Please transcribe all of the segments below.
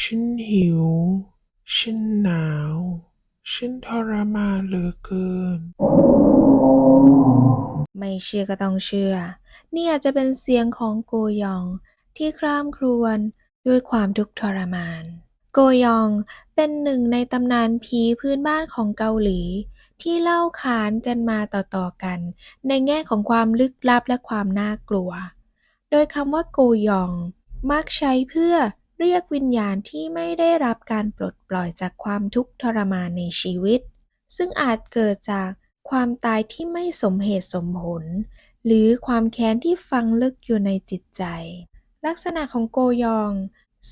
ฉันหิว ฉันหนาว ฉันทรมานเหลือเกิน ไม่เชื่อก็ต้องเชื่อ นี่อาจจะเป็นเสียงของโกยองที่คร่ำครวญด้วยความทุกข์ทรมาน โกยองเป็นหนึ่งในตำนานผีพื้นบ้านของเกาหลี ที่เล่าขานกันมาต่อๆกัน ในแง่ของความลึกลับและความน่ากลัว โดยคำว่าโกยองมักใช้เพื่อ เรียกวิญญาณที่ไม่ได้รับการปลดปล่อยจากความทุกข์ทรมานในชีวิต ซึ่งอาจเกิดจากความตายที่ไม่สมเหตุสมผล หรือความแค้นที่ฝังลึกอยู่ในจิตใจ ลักษณะของโกยอง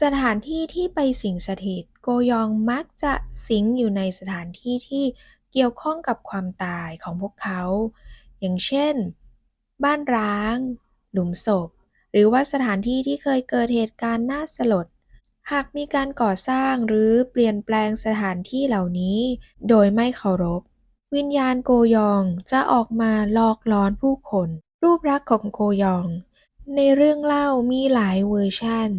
สถานที่ที่ไปสิงสถิต โกยองมักจะสิงอยู่ในสถานที่ที่เกี่ยวข้องกับความตายของพวกเขา อย่างเช่น บ้านร้าง หลุมศพ หรือว่าสถานที่ที่เคยเกิดเหตุการณ์น่าสลด หากมีการก่อสร้างหรือเปลี่ยนแปลงสถานที่เหล่านี้ โดยไม่เคารพ วิญญาณโกยองจะออกมาหลอกหลอนผู้คน รูปลักษณ์ของโกยอง ในเรื่องเล่ามีหลายเวอร์ชัน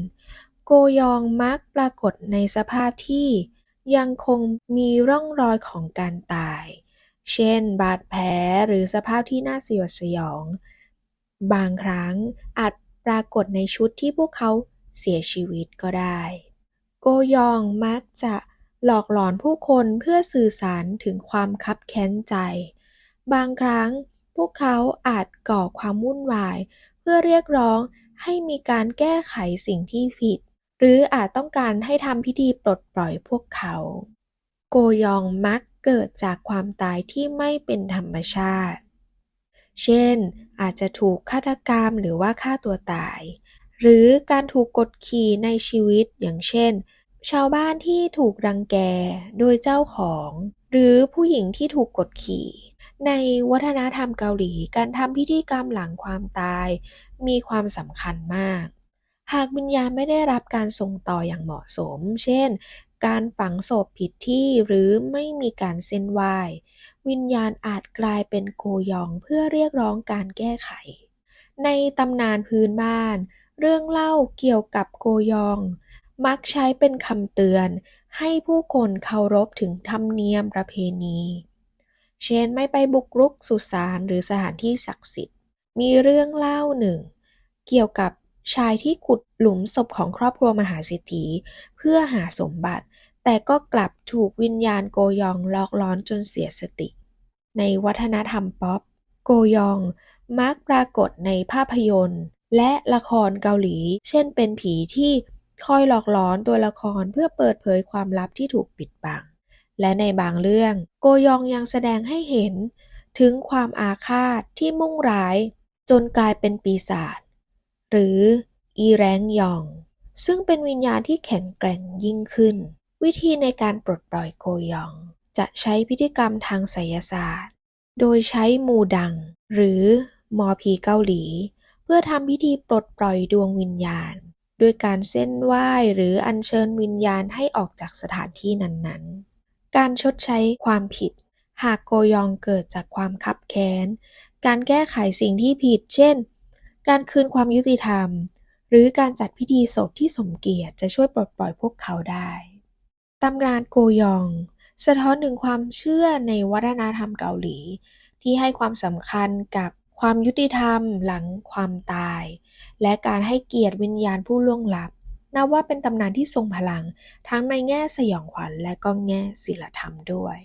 โกยองมักปรากฏในสภาพที่ยังคงมีร่องรอยของการตาย เช่น บาดแผลหรือสภาพที่น่าสยดสยอง บางครั้งอาจ ปรากฏในชุดที่พวกเขาเสียชีวิตก็ได้ โกยองมักจะหลอกหลอนผู้คนเพื่อสื่อสารถึงความคับแค้นใจ บางครั้งพวกเขาอาจก่อความวุ่นวาย เพื่อเรียกร้องให้มีการแก้ไขสิ่งที่ผิด หรืออาจต้องการให้ทำพิธีปลดปล่อยพวกเขา โกยองมักเกิดจากความตายที่ไม่เป็นธรรมชาติ เช่น อาจจะถูกฆาตกรรมหรือว่าฆ่าตัวตาย หรือการถูกกดขี่ในชีวิตอย่างเช่น ชาวบ้านที่ถูกรังแกโดยเจ้าของ หรือผู้หญิงที่ถูกกดขี่ ในวัฒนธรรมเกาหลีการทำพิธีกรรมหลังความตาย มีความสำคัญมาก หากวิญญาณไม่ได้รับการส่งต่ออย่างเหมาะสม เช่น การฝังศพผิดที่หรือไม่มีการเส้นไหว้ วิญญาณอาจกลายเป็นโกยองเพื่อเรียกร้องการแก้ไข ในตำนานพื้นบ้าน เรื่องเล่าเกี่ยวกับโกยอง มักใช้เป็นคำเตือน ให้ผู้คนเคารพถึงธรรมเนียมประเพณี เช่นไม่ไปบุกรุกสุสานหรือสถานที่ศักดิ์สิทธิ์ มีเรื่องเล่าหนึ่ง เกี่ยวกับชายที่ขุดหลุมศพของครอบครัวมหาเศรษฐีเพื่อหาสมบัติ แต่ก็กลับถูกวิญญาณโกยองหลอกหลอนจนเสียสติ ในวัฒนธรรมป๊อป โกยองมักปรากฏในภาพยนตร์ และละครเกาหลี เช่นเป็นผีที่คอยหลอกหลอนตัวละครเพื่อเปิดเผยความลับที่ถูกปิดบัง และในบางเรื่องโกยองยังแสดงให้เห็น ถึงความอาฆาตที่มุ่งร้าย จนกลายเป็นปีศาจหรืออีแรงยอง ซึ่งเป็นวิญญาณที่แข็งแกร่งยิ่งขึ้น วิธีในการปลดปล่อยโกยอง จะใช้พิธีกรรมทางไสยศาสตร์ โดยใช้มูดัง หรือมอผีเกาหลี เพื่อทำพิธีปลดปล่อยดวงวิญญาณ ด้วยการเส้นไหว้หรืออัญเชิญวิญญาณให้ออกจากสถานที่นั้นๆ การชดใช้ความผิด หากโกยองเกิดจากความคับแค้น การแก้ไขสิ่งที่ผิด เช่น การคืนความยุติธรรม หรือการจัดพิธีศพที่สมเกียรติจะช่วยปลดปล่อยพวกเขาได้ ตำนานโกยอง สะท้อนถึงความเชื่อในวัฒนธรรมเกาหลี ที่ให้ความสำคัญกับความยุติธรรมหลังความตาย และการให้เกียรติวิญญาณผู้ล่วงลับนับว่าเป็นตำนานที่ทรงพลังทั้งในแง่สยองขวัญและก็แง่ศิลธรรมด้วย